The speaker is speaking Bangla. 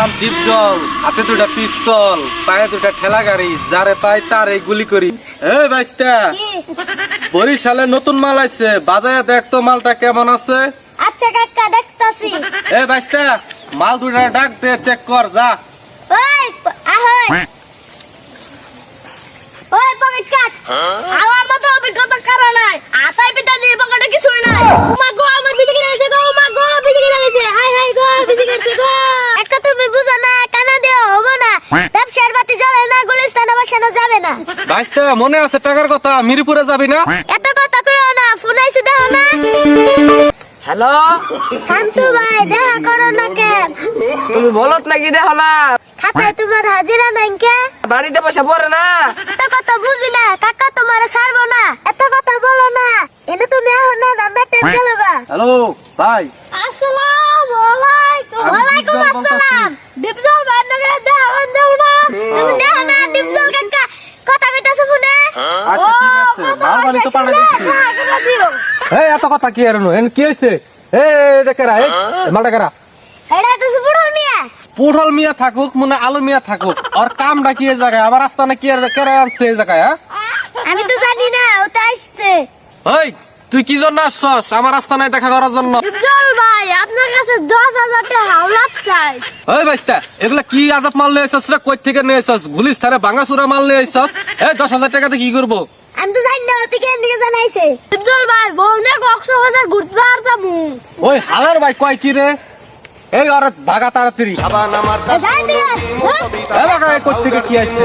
নাম ডিপজল হাতে দুটা পিস্তল পায়ে দুটা ঠেলা গাড়ি যারে পাই তারে গুলি করি। এই বাইস্তা বরিশালে নতুন মাল আছে বাজারে দেখ তো মালটা কেমন আছে। আচ্ছা কাকা দেখতাছি। এ বাইস্তা মাল দুটা ডাক দে চেক কর যা। ওই আহই ওই পকেট কাট। আমার মতো অভিজ্ঞতা কারও নাই। আতাই পিতা দিয়ে পকেটে কিছুই নাই। যাবে না। বাইস্তা মনে আছে টাকার কথা মিরপুরে যাবি না? এত কথা কইও না ফোন আইছে দেখো না। হ্যালো? শামসু ভাই দেখা করো না কেন? তুমি বলত নাকি দেখো না? খাতায় তোমার হাজিরা নাই কে বাড়িতে পয়সা পড়ে না? এত কথা বুঝি না কাকা তোমার ছাড়বো না। এত কথা বলো না। এনে তুমি এখন না টাইম গেল হ্যালো ভাই আসসালামু আলাইকুম আমি ওয়ালাইকুম ডিপজল বলতাছি। আসসালাম ডিপজল ভাই নাকি দেখান দাও না তুমি দেখো না ডিপজল কাকা কথা কইতাছো ফোনে আচ্ছা ঠিক আছে। মাল তো পাঠাই দিচ্ছি। এই এত কথা কি আর এন কি হয়েছে? এই দেখেরা এই মালটা কেরা? তো বুড়ো মিয়া। পুরল মিয়া থাকুক মনে আলু মিয়া থাকুক আর কামটা কি এই জায়গায়? আমার রাস্তা না কি আর কেরা আনছে এই জায়গায় হ্যাঁ? আমি তো জানি না ও তো আসছে। ওই তুই কি জন্য আসছস? আমার রাস্তা নাই দেখা করার জন্য। ডিপজল ভাই আপনার কাছে দশ হাজার টাকা হাওলাত চাই। ওই বাইস্তা এগুলা কি আজাব মাল নিয়ে এসছস রে? কই থেকে নিয়ে এসছস? গুলিস থারে ভাঙাচুরা মাল নিয়ে এসছস? এই দশ হাজার টাকাতে কি করব? আমি তো জানি না ওতে কেন দিকে জানাইছে। ডিপজল ভাই বউনে কক্সবাজার ঘুরতে আর যামু ওই হালার ভাই কয় কি রে? এই ওর ভাগা তাড়াতাড়ি। দিয়ে এই বাগা কই থেকে কি আসছে